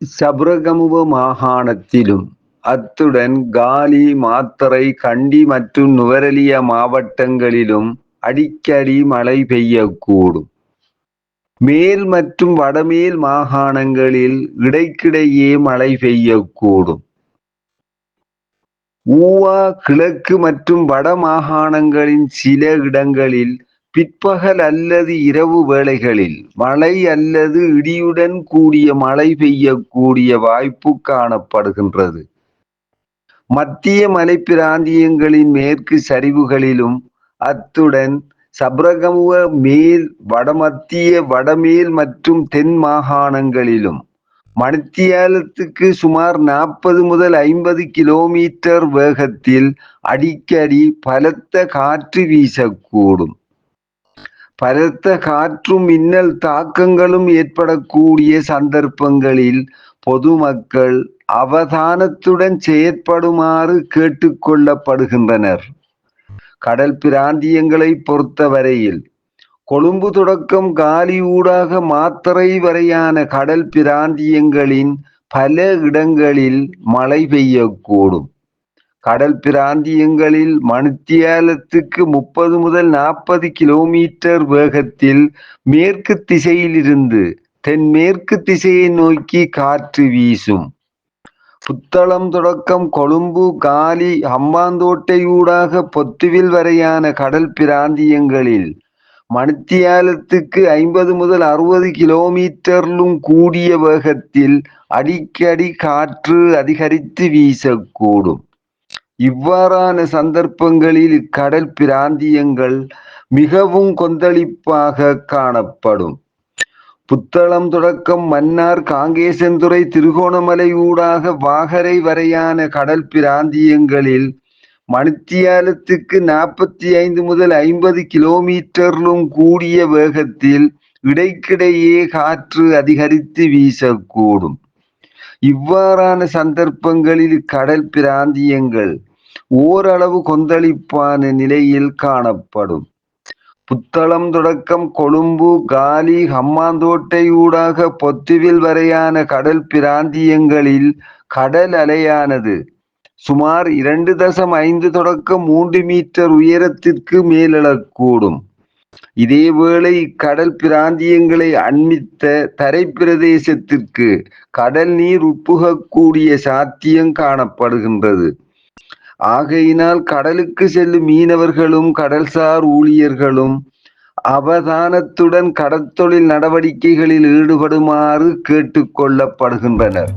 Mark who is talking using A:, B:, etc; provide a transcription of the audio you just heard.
A: சப்ரகமுவ மாகாணத்திலும் அத்துடன் காலி மாத்தறை கண்டி மற்றும் நுவரலிய மாவட்டங்களிலும் அடிக்கடி மழை பெய்யக்கூடும். மேல் மற்றும் வடமேல் மாகாணங்களில் இடைக்கிடையே மழை பெய்யக்கூடும். ஊவா கிழக்கு மற்றும் வட மாகாணங்களின் சில இடங்களில் பிற்பகல் அல்லது இரவு வேளைகளில் மழை அல்லது இடியுடன் கூடிய மழை பெய்யக்கூடிய வாய்ப்பு காணப்படுகின்றது. மத்திய மலைப்பிராந்தியங்களின் மேற்கு சரிவுகளிலும் அத்துடன் சப்ரகமுவ மேல் வடமத்திய வடமேல் மற்றும் தென் மாகாணங்களிலும் மணித்தியாலத்துக்கு சுமார் நாற்பது முதல் ஐம்பது கிலோமீட்டர் வேகத்தில் அடிக்கடி பலத்த காற்று வீசக்கூடும். பலத்த காற்றும் மின்னல் தாக்கங்களும் ஏற்படக்கூடிய சந்தர்ப்பங்களில் பொதுமக்கள் அவதானத்துடன் செயற்படுமாறு கேட்டுக்கொள்ளப்படுகின்றனர். கடல் பிராந்தியங்களை பொறுத்தவரையில் கொழும்பு தொடக்கம் காலி ஊடாக மாத்தறை வரையான கடல் பிராந்தியங்களின் பல இடங்களில் மழை பெய்யக்கூடும். கடல் பிராந்தியங்களில் மணித்தியாலத்துக்கு முப்பது முதல் நாற்பது கிலோமீட்டர் வேகத்தில் மேற்கு திசையிலிருந்து தென்மேற்கு திசையை நோக்கி காற்று வீசும். புத்தளம் தொடக்கம் கொழும்பு காலி ஹம்பாந்தோட்டையூடாக பொத்துவில் வரையான கடல் பிராந்தியங்களில் மணித்தியாலத்துக்கு ஐம்பது முதல் அறுபது கிலோமீட்டரிலும் கூடிய வேகத்தில் அடிக்கடி காற்று அதிகரித்து வீசக்கூடும். இவ்வாறான சந்தர்ப்பங்களில் இக்கடல் பிராந்தியங்கள் மிகவும் கொந்தளிப்பாக காணப்படும். புத்தளம் தொடக்கம் மன்னார் காங்கேசந்துறை திருகோணமலை ஊடாக வாகரை வரையான கடல் பிராந்தியங்களில் மணித்தியாலத்துக்கு நாற்பத்தி ஐந்து முதல் ஐம்பது கிலோமீட்டரிலும் கூடிய வேகத்தில் இடைக்கிடையே காற்று அதிகரித்து வீசக்கூடும். இவ்வாறான சந்தர்ப்பங்களில் கடல் பிராந்தியங்கள் ஓரளவு கொந்தளிப்பான நிலையில் காணப்படும். புத்தளம் தொடக்கம் கொழும்பு காலி ஹம்மாந்தோட்டை ஊடாக பொத்துவில் வரையான கடல் பிராந்தியங்களில் கடல் அலையானது. சுமார் இரண்டு தசம் ஐந்து தொடக்கம் மூன்று மீட்டர் உயரத்திற்கு மேலெழக்கூடும். இதேவேளை கடல் பிராந்தியங்களை அண்மித்த தரை பிரதேசத்திற்கு கடல் நீர் உட்புகக்கூடிய சாத்தியம் காணப்படுகின்றது. ஆகையினால் கடலுக்கு செல்லும் மீனவர்களும் கடல்சார் ஊழியர்களும் அவதானத்துடன் கடற்தொழில் நடவடிக்கைகளில் ஈடுபடுமாறு கேட்டுக்கொள்ளப்படுகின்றனர்